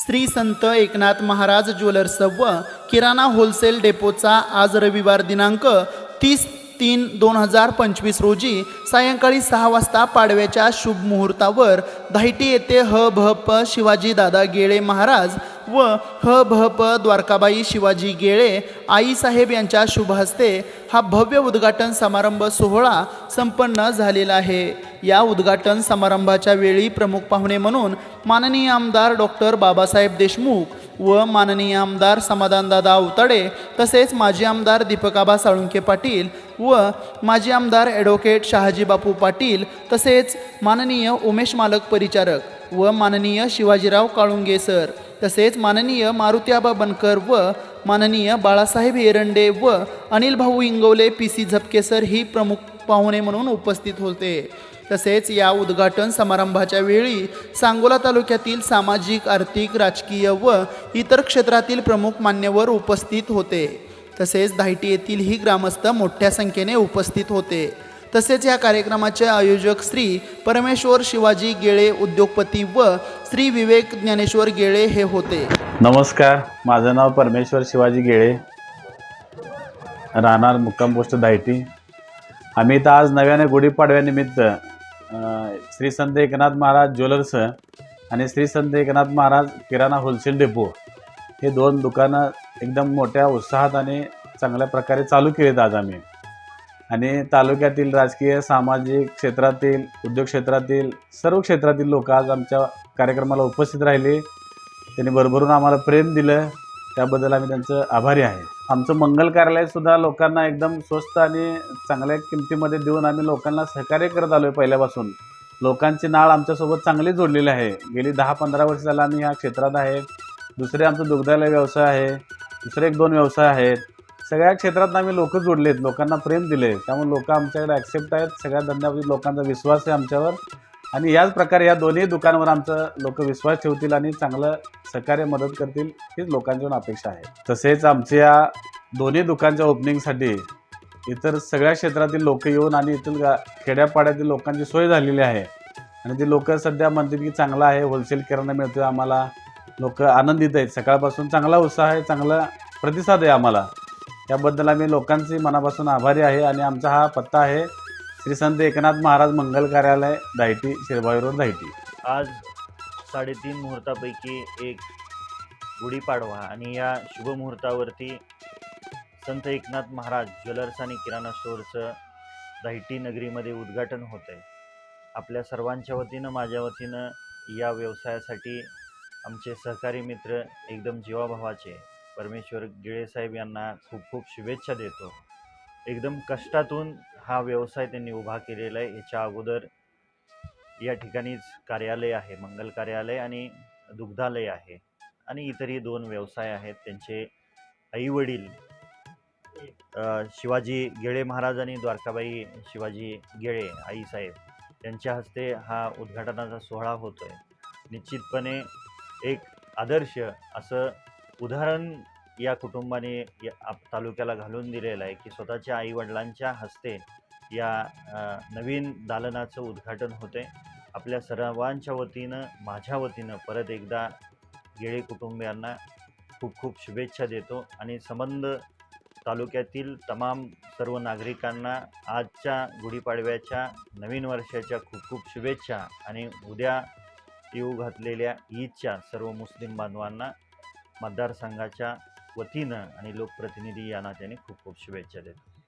Shri Sant Eknath Maharaj jewellers व किराणा wholesale डेपोचा आज रविवार दिनांक तीस तीन दोन हजार पंचवीस रोजी सायंकाळी सहा वाजता पाडव्याच्या शुभ मुहूर्तावर धायटी येथे ह भ प शिवाजी दादा गेळे महाराज व ह भ प द्वारकाबाई शिवाजी गेळे आईसाहेब यांच्या शुभ हस्ते हा भव्य उद्घाटन समारंभ सोहळा संपन्न झालेला आहे. या उद्घाटन समारंभाच्या वेळी प्रमुख पाहुणे म्हणून माननीय आमदार डॉक्टर बाबासाहेब देशमुख व माननीय आमदार समाधानदादा अवताडे तसेच माजी आमदार दीपकाबा साळुंके पाटील व माजी आमदार ॲडव्होकेट शहाजी बापू पाटील तसेच माननीय उमेश मालक परिचारक व माननीय शिवाजीराव काळुंगे सर तसेच माननीय मारुत्याबा बनकर व माननीय बाळासाहेब एरंडे व अनिल भाऊ इंगवले पी सी झपकेसर ही प्रमुख पाहुणे म्हणून उपस्थित होते. तसेच या उद्घाटन समारंभाच्या वेळी सांगोला तालुक्यातील सामाजिक आर्थिक राजकीय व इतर क्षेत्रातील प्रमुख मान्यवर उपस्थित होते. तसेच धायटी येथील ही ग्रामस्थ मोठ्या संख्येने उपस्थित होते. तसेच या कार्यक्रमाचे आयोजक श्री परमेश्वर शिवाजी गेळे उद्योगपती व श्री विवेक ज्ञानेश्वर गेळे हे होते. नमस्कार माझं नाव परमेश्वर शिवाजी गेळे. राहणार मुक्काम पोस्ट दायटी आम्ही तर आज नव्याने गुढीपाडव्यानिमित्त श्री संत एकनाथ महाराज ज्वेलर्स आणि श्री संत एकनाथ महाराज किराणा होलसेल डेपो हे दोन दुकानं एकदम मोठ्या उत्साहात आणि चांगल्या प्रकारे चालू केलेत आज आम्ही. आणि तालुक्यातील राजकीय सामाजिक क्षेत्रातील उद्योग क्षेत्रातील सर्व क्षेत्रातील लोक आज आमच्या कार्यक्रमाला उपस्थित राहिले. त्यांनी भरभरून आम्हाला प्रेम दिलं. त्याबद्दल आम्ही त्यांचं आभारी आहे. आमचं मंगल कार्यालय सुद्धा लोकांना एकदम स्वस्त आणि चांगल्या किमतीमध्ये देऊन आम्ही लोकांना सहकार्य करत आलो आहे पहिल्यापासून. लोकांची नाळ आमच्यासोबत चांगली जोडलेली आहे. गेली दहा पंधरा वर्ष झालं आम्ही ह्या क्षेत्रात आहे दुसरे आमचं दुग्धालय व्यवसाय आहे. दुसरे एक दोन व्यवसाय आहेत. सगळ्या क्षेत्रात आम्ही लोक जोडलेत लोकांना प्रेम दिले त्यामुळे लोक आमच्याकडे ॲक्सेप्ट आहेत. सगळ्या धंद्यामध्ये लोकांचा विश्वास आहे आमच्यावर. आणि याच प्रकारे या दोन्ही दुकानावर आमचं लोक विश्वास ठेवतील आणि चांगलं सहकार्य मदत करतील हीच लोकांची अपेक्षा आहे. तसेच आमच्या दोन्ही दुकानच्या ओपनिंगसाठी इतर सगळ्या क्षेत्रातील लोक येऊन आणि इथून गा खेड्यापाड्यातील लोकांची सोय झालेली आहे. आणि ती लोक सध्या म्हणतील की चांगलं आहे होलसेल किराणा मिळतोय आम्हाला. लोक आनंदित आहेत. सकाळपासून चांगला उत्साह आहे चांगला प्रतिसाद आहे आम्हाला. त्याबद्दल आम्ही लोकांचे मनापासून आभारी आहे आणि आमचा हा पत्ता आहे श्री संत एकनाथ महाराज मंगल कार्यालय दायटी शिरबाई रोड दायटी आज साडेतीन मुहूर्तापैकी एक गुढीपाडवा आणि या शुभमुहूर्तावरती संत एकनाथ महाराज ज्वेलर्स आणि किराणा स्टोअरचं दाहिटी नगरीमध्ये उद्घाटन होतं आहे आपल्या सर्वांच्या वतीनं माझ्या वतीनं या व्यवसायासाठी आमचे सहकारी मित्र एकदम जीवाभावाचे परमेश्वर गिळेसाहेब यांना खूप खूप शुभेच्छा देतो. एकदम कष्टातून हा व्यवसाय त्यांनी उभा केलेला आहे. याच्या अगोदर या ठिकाणीच कार्यालय आहे मंगल कार्यालय आणि दुग्धालय आहे. आणि इतरही दोन व्यवसाय आहेत. त्यांचे आईवडील शिवाजी गेळे महाराज आणि द्वारकाबाई शिवाजी गेळे आईसाहेब त्यांच्या हस्ते हा उद्घाटनाचा सोहळा होतो आहे निश्चितपणे एक आदर्श असं उदाहरण या कुटुंबाने या आप- तालुक्याला घालून दिलेलं आहे की स्वतःच्या आईवडिलांच्या हस्ते या नवीन दालनाचं उद्घाटन होते आपल्या सर्वांच्या वतीनं माझ्या वतीनं परत एकदा गेळे कुटुंबियांना खूप खूप शुभेच्छा देतो आणि संबंध तालुक्यातील तमाम सर्व नागरिकांना आजच्या गुढीपाडव्याच्या नवीन वर्षाच्या खूप खूप शुभेच्छा आणि उद्या येऊ घातलेल्या ईदच्या सर्व मुस्लिम बांधवांना मतदारसंघाच्या वतीनं आणि लोकप्रतिनिधी या नात्याने खूप खूप शुभेच्छा देतो.